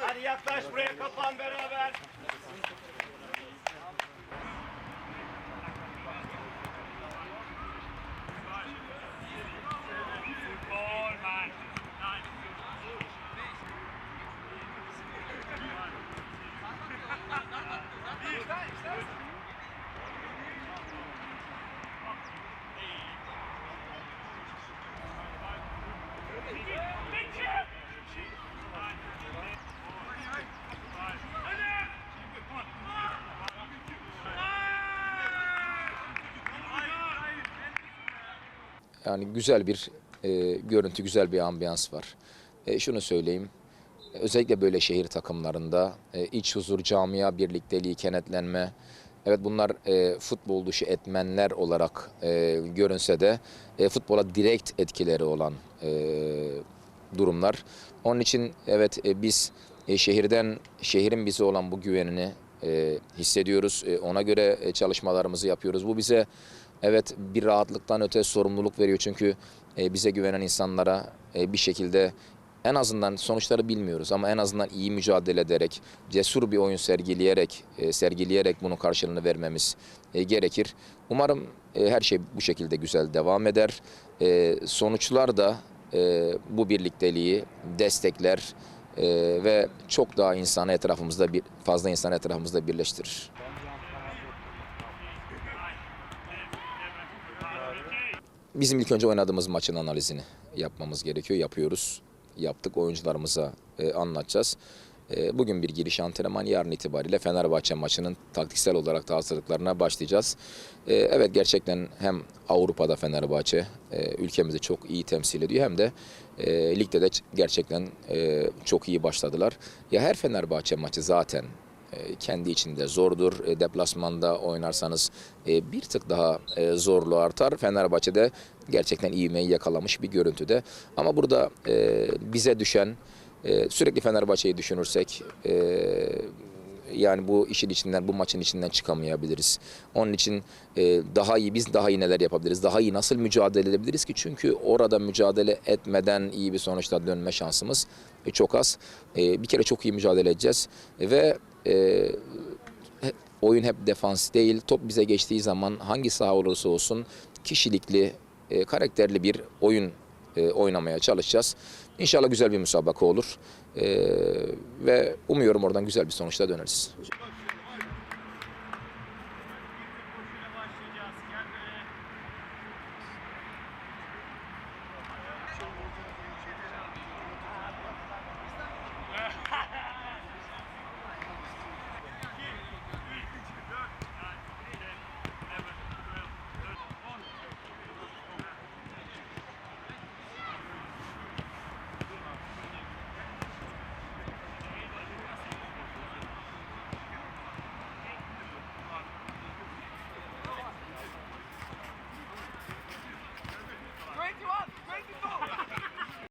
Hadi yaklaş buraya kapan beraber. Yani güzel bir e, görüntü, güzel bir ambiyans var. E, şunu söyleyeyim, özellikle böyle şehir takımlarında e, iç huzur, camia birlikteliği, kenetlenme, evet bunlar e, futbol dışı etmenler olarak e, görünse de e, futbola direkt etkileri olan e, durumlar. Onun için evet e, biz e, şehirden, şehrin bize olan bu güvenini e, hissediyoruz. E, ona göre e, çalışmalarımızı yapıyoruz. Bu bize evet bir rahatlıktan öte sorumluluk veriyor. Çünkü e, bize güvenen insanlara e, bir şekilde en azından sonuçları bilmiyoruz ama en azından iyi mücadele ederek, cesur bir oyun sergileyerek, e, sergileyerek bunun karşılığını vermemiz gerekir. Umarım her şey bu şekilde güzel devam eder. Sonuçlar da bu birlikteliği destekler ve çok daha insanı etrafımızda fazla insan etrafımızda birleştirir. Bizim ilk önce oynadığımız maçın analizini yapmamız gerekiyor. Yapıyoruz. Yaptık oyuncularımıza e, anlatacağız. E, bugün bir giriş antrenman yarın itibariyle Fenerbahçe maçının taktiksel olarak da hazırlıklarına başlayacağız. E, evet gerçekten hem Avrupa'da Fenerbahçe e, ülkemizi çok iyi temsil ediyor hem de e, ligde de gerçekten e, çok iyi başladılar. Ya her Fenerbahçe maçı zaten kendi içinde zordur. E, Deplasmanda oynarsanız e, bir tık daha e, zorluğu artar. Fenerbahçe'de gerçekten ivmeyi yakalamış bir görüntüde. Ama burada e, bize düşen e, sürekli Fenerbahçe'yi düşünürsek e, yani bu işin içinden, bu maçın içinden çıkamayabiliriz. Onun için e, daha iyi, biz daha iyi neler yapabiliriz? Daha iyi nasıl mücadele edebiliriz ki? Çünkü orada mücadele etmeden iyi bir sonuçla dönme şansımız e, çok az. E, bir kere çok iyi mücadele edeceğiz ve e, oyun hep defans değil. Top bize geçtiği zaman hangi saha olursa olsun kişilikli, e, karakterli bir oyun e, oynamaya çalışacağız. İnşallah güzel bir müsabaka olur. E, ve umuyorum oradan güzel bir sonuçla döneriz.